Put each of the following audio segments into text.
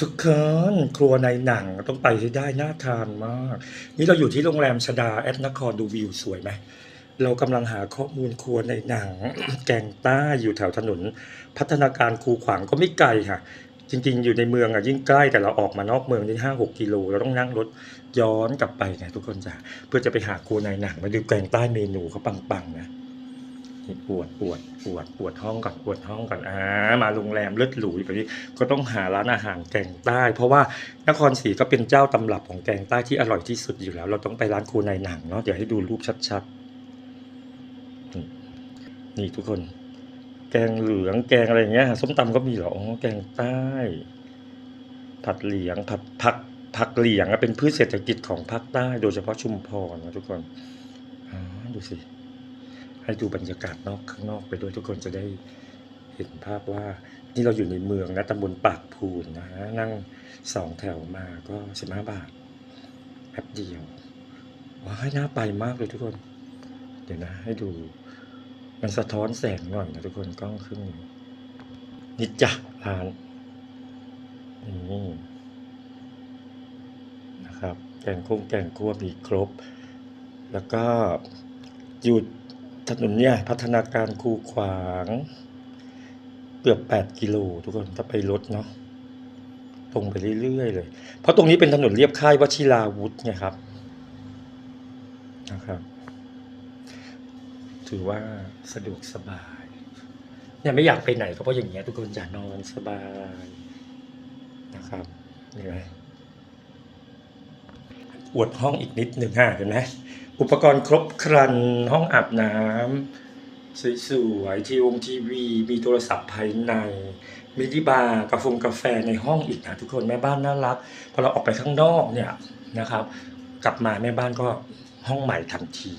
ทุกคนครัวในหนังต้องไปให้ได้น่าทานมาก นี่เราอยู่ที่โรงแรมชดาแอดนครดูวิวสวยไหมเรากำลังหาข้อมูลครัวในหนัง แกงใต้อยู่แถวถนน พัฒนาการคูขวางก็ไม่ไกลค่ะ จริงๆ อยู่ในเมืองอะยิ่งใกล้แต่เราออกมานอกเมืองนี่ห้าหกกิโลเราต้องนั่งรถย้อนกลับไปไงทุกคนจ้ะเพื่อจะไปหาครัวในหนังมาดูแกงใต้เมนูเขาปังๆนะ นี่ปวดปวดปวดปวดห้องก่อนปวดห้องก่อนอ่ามาโรงแรมเลิศหรูแบบนี้ก็ต้องหาร้านอาหารแกงใต้ เพราะว่านครศรีก็เป็นเจ้าตำรับของแกงใต้ที่อร่อยที่สุดอยู่แล้ว เราต้องไปร้านครูในหนังเนาะเดี๋ยวให้ดูรูปชัดๆนี่ทุกคน แกงเหลืองแกงอะไรอย่างเงี้ยส้มตำก็มีเหรออ๋อแกงใต้ ผัดเหลียงผัดผักผักเหลียงเป็นพืชเศรษฐกิจของภาคใต้ โดยเฉพาะชุมพรนะทุกคนดูสิ ให้ดูบรรยากาศนอกข้างนอกไปด้วยทุกคนจะได้เห็นภาพว่า นี่เราอยู่ในเมืองนะตำบลปากพูนนะนั่งสองแถวมาก็สิบห้าบาทแป๊บเดียวว้ายน่าไปมากเลยทุกคน เดี๋ยวนะ ให้ดู มันสะท้อนแสงหน่อยนะทุกคนกล้องขึ้นนี่จ้ะร้านนี่นะครับแกงกุ้งแกงคั่วมีครบ แล้วก็อยู่ ถนนเนี่ยพัฒนาการคูขวางเกือบแปดกิโลทุกคนถ้าไปรถเนาะตรงไปเรื่อยๆเลย เพราะตรงนี้เป็นถนนเรียบค่ายวชิราวุธไงครับนะครับ ถือว่าสะดวกสบายเนี่ยไม่อยากไปไหนก็เพราะอย่างเงี้ยทุกคนอยากนอนสบายนะครับนี่ไหมอวดห้องอีกนิดหนึ่งฮะเห็นไหม อุปกรณ์ครบครัน ห้องอาบน้ำสวยๆทีวงทีวี มีโทรศัพท์ภายในมินิบาร์กาแฟกาแฟในห้องอีกนะทุกคนแม่บ้านน่ารัก พอเราออกไปข้างนอกเนี่ยนะครับ กลับมาแม่บ้านก็ห้องใหม่ทันที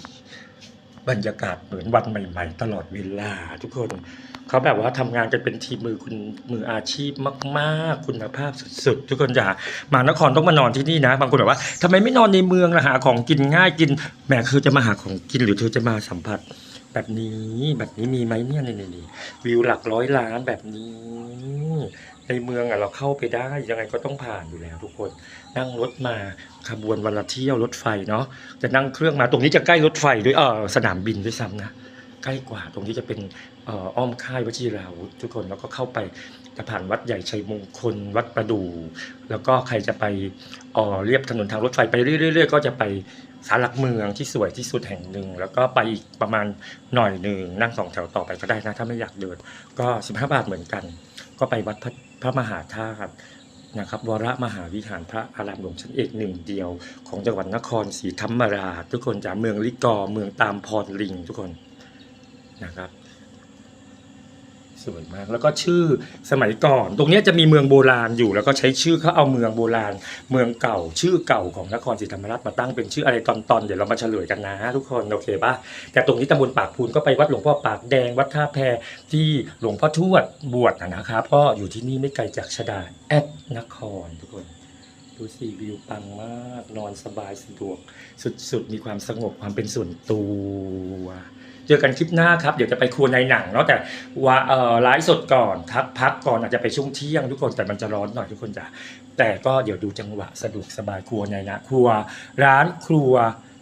บรรยากาศเหมือนวันใหม่ๆ ตลอดเวลาทุกคนเขาแบบว่าทำงานกันเป็นทีมมือคุณมืออาชีพมากๆ คุณภาพสุดๆ ทุกคนจ๋ามานครต้องมานอนที่นี่นะ บางคนแบบว่าทำไมไม่นอนในเมืองล่ะหาของกินง่ายกินแหมคือจะมาหาของกินหรือเธอจะมาสัมผัส แบบนี้แบบนี้มีไหมเนี่ยนี่นี่วิวหลักร้อยล้านแบบนี้ ในเมืองอะเราเข้าไปได้ยังไงก็ต้องผ่านอยู่แล้ว ทุกคนนั่งรถมาขบวนวันละเที่ยวรถไฟเนาะจะนั่งเครื่องมาตรงนี้จะใกล้รถไฟด้วยเออสนามบินด้วยซ้ำนะใกล้กว่าตรงนี้จะเป็นอ,อ้อมค่ายวชิราวุธทุกคนแล้วก็เข้าไปจะผ่านวัดใหญ่ชัยมงคล วัดประดู่แล้วก็ใครจะไปเอ่อเรียบถนนทางรถไฟไปเรื่อยๆก็จะไป ศาลหลักเมืองที่สวยที่สุดแห่งหนึ่ง แล้วก็ไปอีกประมาณหน่อยหนึ่งนั่งสองแถวต่อไปก็ได้นะ ถ้าไม่อยากเดิน ก็ 15 บาทเหมือนกัน ก็ไปวัดพระพระมหาธาตุนะครับวรมหาวิหารพระอารามหลวงชั้นเอกหนึ่งเดียว ของจังหวัดนครศรีธรรมราชทุกคนจากเมืองลิกอเมืองตามพรลิงทุกคนนะครับ สวยมาก แล้วก็ชื่อสมัยก่อน ตรงนี้จะมีเมืองโบราณอยู่ แล้วก็ใช้ชื่อเขาเอาเมืองโบราณ เมืองเก่าชื่อเก่าของนครศรีธรรมราชมาตั้งเป็นชื่ออะไรตอนๆเดี๋ยวเรามาเฉลยกันนะทุกคนโอเคปะแต่ตรงนี้ตำบลปากพูนก็ไปวัดหลวงพ่อปากแดงวัดท่าแพที่หลวงพ่อทวดบวชนะนะครับก็อยู่ที่นี่ไม่ไกลจากชดาแอดนครทุกคน ดูสิวิวปังมาก นอนสบายสะดวก สุดๆ มีความสงบความเป็นส่วนตัวเจอกันคลิปหน้าครับ เดี๋ยวจะไปครัวในหนังเนาะแต่ว่าเอ่อไลฟ์สดก่อนทักพักก่อนอาจจะไปช่วงเที่ยงทุกคนแต่มันจะร้อนหน่อยทุกคนจ้ะแต่ก็เดี๋ยวดูจังหวะสะดวกสบายครัวในนะครัว ร้านครัว